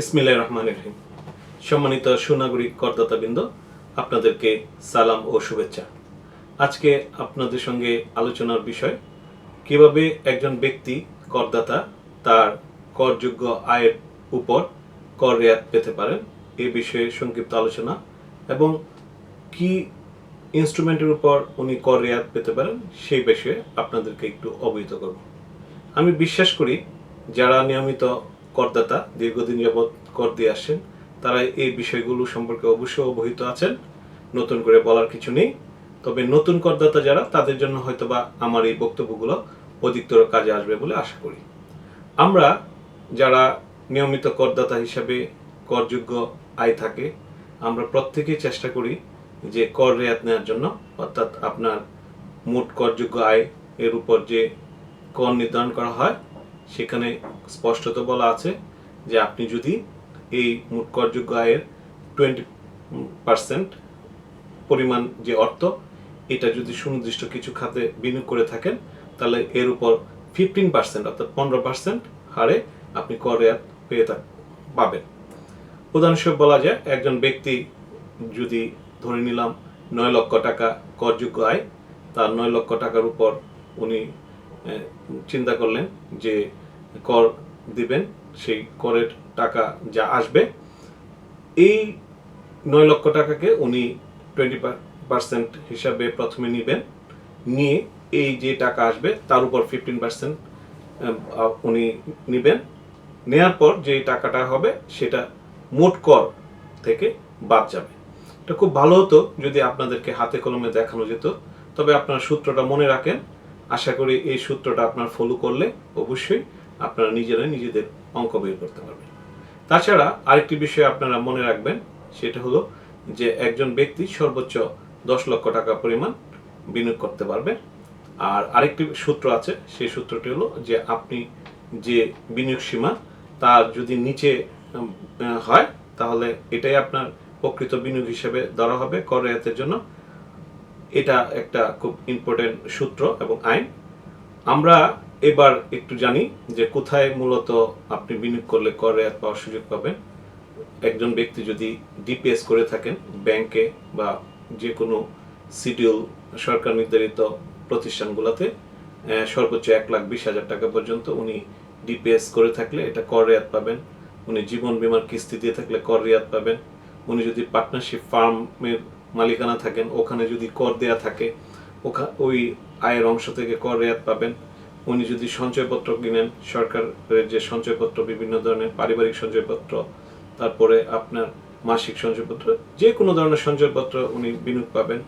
ইসমিল্লাহ রহমান রহিম। সম্মানিত সুনাগরিক করদাতাবৃন্দ, আপনাদেরকে সালাম ও শুভেচ্ছা। আজকে আপনাদের সঙ্গে আলোচনার বিষয়, কীভাবে একজন ব্যক্তি করদাতা তার করযোগ্য আয়ের উপর কর রেয়াত পেতে পারেন, এ বিষয়ে সংক্ষিপ্ত আলোচনা এবং কি ইনস্ট্রুমেন্টের উপর উনি কর রেয়াত পেতে পারেন, সেই বিষয়ে আপনাদেরকে একটু অবহিত করব। আমি বিশ্বাস করি, যারা নিয়মিত করদাতা, দীর্ঘদিন যাবৎ কর দিয়ে আসছেন। তারা এই বিষয়গুলো সম্পর্কে অবশ্যই অবহিত আছেন। নতুন করে বলার কিছু নেই। তবে নতুন করদাতা যারা, তাদের জন্য হয়তোবা আমার এই বক্তব্যগুলো অধিকতর কাজে আসবে বলে আশা করি। আমরা যারা নিয়মিত করদাতা হিসাবে করযোগ্য আয় থাকে, আমরা প্রত্যেকেই চেষ্টা করি যে কর রেয়াত নেওয়ার জন্য, অর্থাৎ আপনার মোট করযোগ্য আয় এর উপর যে কর নির্ধারণ করা হয় সেখানে স্পষ্টত বলা আছে যে আপনি যদি এই মোট করযোগ্য আয়ের টোয়েন্টি পার্সেন্ট পরিমাণ যে অর্থ, এটা যদি সুনির্দিষ্ট কিছু খাতে বিনিয়োগ করে থাকেন, তাহলে এর উপর ফিফটিন পার্সেন্ট অর্থাৎ পনেরো পার্সেন্ট হারে আপনি কর পেয়ে থাক, পাবেন। প্রধান উদাহরণস্বরূপ বলা যায়, একজন ব্যক্তি যদি ধরে নিলাম নয় লক্ষ টাকা করযোগ্য আয়, তার নয় লক্ষ টাকার উপর উনি চিন্তা করলেন যে কর দিবেন, সেই করের টাকা যা আসবে, এই নয় লক্ষ টাকাকে উনি টোয়েন্টি পার্সেন্ট হিসাবে প্রথমে নেবেন, নিয়ে এই যে টাকা আসবে তার উপর ফিফটিন পার্সেন্ট উনি নেবেন। নেয়ার পর যে টাকাটা হবে সেটা মোট কর থেকে বাদ যাবে। এটা খুব ভালো হতো যদি আপনাদেরকে হাতে কলমে দেখানো যেত। তবে আপনার সূত্রটা মনে রাখেন আশা করি এই সূত্রটা আপনার ফলো করলে অবশ্যই আপনারা নিজেরাই নিজেদের অঙ্ক বের করতে পারবেন। তাছাড়া আরেকটি বিষয় আপনারা মনে রাখবেন, সেটা হলো যে একজন ব্যক্তি সর্বোচ্চ দশ লক্ষ টাকা পরিমাণ বিনিয়োগ করতে পারবে। আর আরেকটি সূত্র আছে, সেই সূত্রটি হলো যে আপনি যে বিনিয়োগ সীমা তার যদি নিচে হয়, তাহলে এটাই আপনার প্রকৃত বিনিয়োগ হিসেবে ধরা হবে কর জন্য। এটা একটা খুব ইম্পর্টেন্ট সূত্র এবং আইন। আমরা এবার একটু জানি যে কোথায় মূলত আপনি বিনিয়োগ করলে কর রেয়াত পাওয়ার সুযোগ পাবেন। একজন ব্যক্তি যদি ডিপিএস করে থাকেন ব্যাংকে বা যে কোনো সিডিউল সরকার নির্ধারিত প্রতিষ্ঠানগুলোতে সর্বোচ্চ এক লাখ বিশ হাজার টাকা পর্যন্ত উনি ডিপিএস করে থাকলে এটা কর রেয়াত পাবেন। উনি জীবন বীমার কিস্তি দিয়ে থাকলে কর রেয়াত পাবেন। উনি যদি পার্টনারশিপ ফার্মের মালিকানা থাকেন, ওখানে যদি কর দেয়া থাকে, ওখা- ওই আয়ের অংশ থেকে কর রেয়াত পাবেন। উনি যদি সঞ্চয়পত্র কিনেন, সরকারের যে সঞ্চয়পত্র, বিভিন্ন ধরনের পারিবারিক সঞ্চয়পত্র, তারপরে আপনার মাসিক সঞ্চয়পত্র যে কোনো ধরনের সঞ্চয়পত্র উনি বিনিয়োগ পাবেন।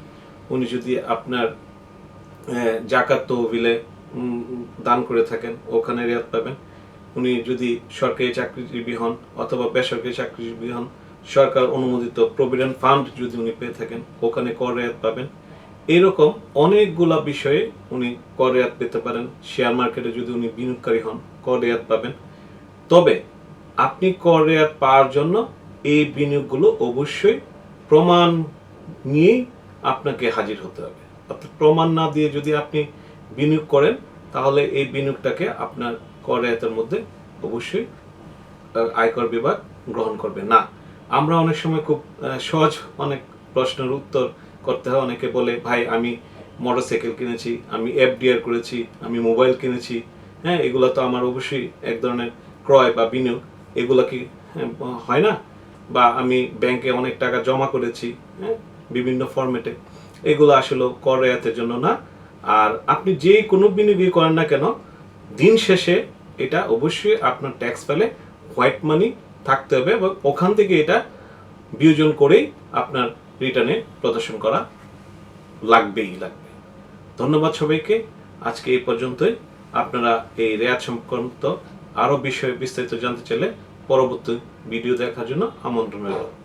উনি যদি আপনার জাকাত তহবিলে দান করে থাকেন, ওখানে রেয়াত পাবেন। উনি যদি সরকারি চাকরিজীবী হন অথবা বেসরকারি চাকরিজীবী হন সরকার অনুমোদিত প্রভিডেন্ট ফান্ড যদি উনি পেয়ে থাকেন, ওখানে কর রেয়াত পাবেন। এরকম অনেকগুলা বিষয়ে উনি কর রেয়াত পেতে পারেন। শেয়ার মার্কেটে যদি উনি বিনিয়োগকারী হন, কর রেয়াত পাবেন। তবে আপনি কর রেয়াত পাওয়ার জন্য এই বিনিয়োগগুলো অবশ্যই প্রমাণ নিয়েই আপনাকে হাজির হতে হবে। অর্থাৎ প্রমাণ না দিয়ে যদি আপনি বিনিয়োগ করেন, তাহলে এই বিনিয়োগটাকে আপনার কর রেয়াতের মধ্যে অবশ্যই আয়কর বিভাগ গ্রহণ করবে না। আমরা অনেক সময় খুব সহজ অনেক প্রশ্নের উত্তর করতে হয়। অনেকে বলে ভাই আমি মোটরসাইকেল কিনেছি আমি এফডিআর করেছি আমি মোবাইল কিনেছি। হ্যাঁ এগুলো তো আমার অবশ্যই এক ধরনের ক্রয় বা বিনিয়োগ। এগুলো কি হ্যাঁ, হয় না? বা আমি ব্যাংকে অনেক টাকা জমা করেছি হ্যাঁ বিভিন্ন ফরম্যাটে। এগুলো আসলে কর রেয়াতের জন্য না। আর আপনি যে কোনো বিনিয়োগই করেন না কেন দিন শেষে এটা অবশ্যই আপনার ট্যাক্স ফেলে হোয়াইট মানি থাকতে হবে এবং ওখান থেকে এটা বিয়োজন করেই আপনার রিটার্নে প্রদর্শন করা লাগবেই, লাগবে। ধন্যবাদ সবাইকে। আজকে এই পর্যন্তই। আপনারা এই রেয়াত সংক্রান্ত আরও বিষয়ে বিস্তারিত জানতে চাইলে পরবর্তী ভিডিও দেখার জন্য আমন্ত্রণ রইল।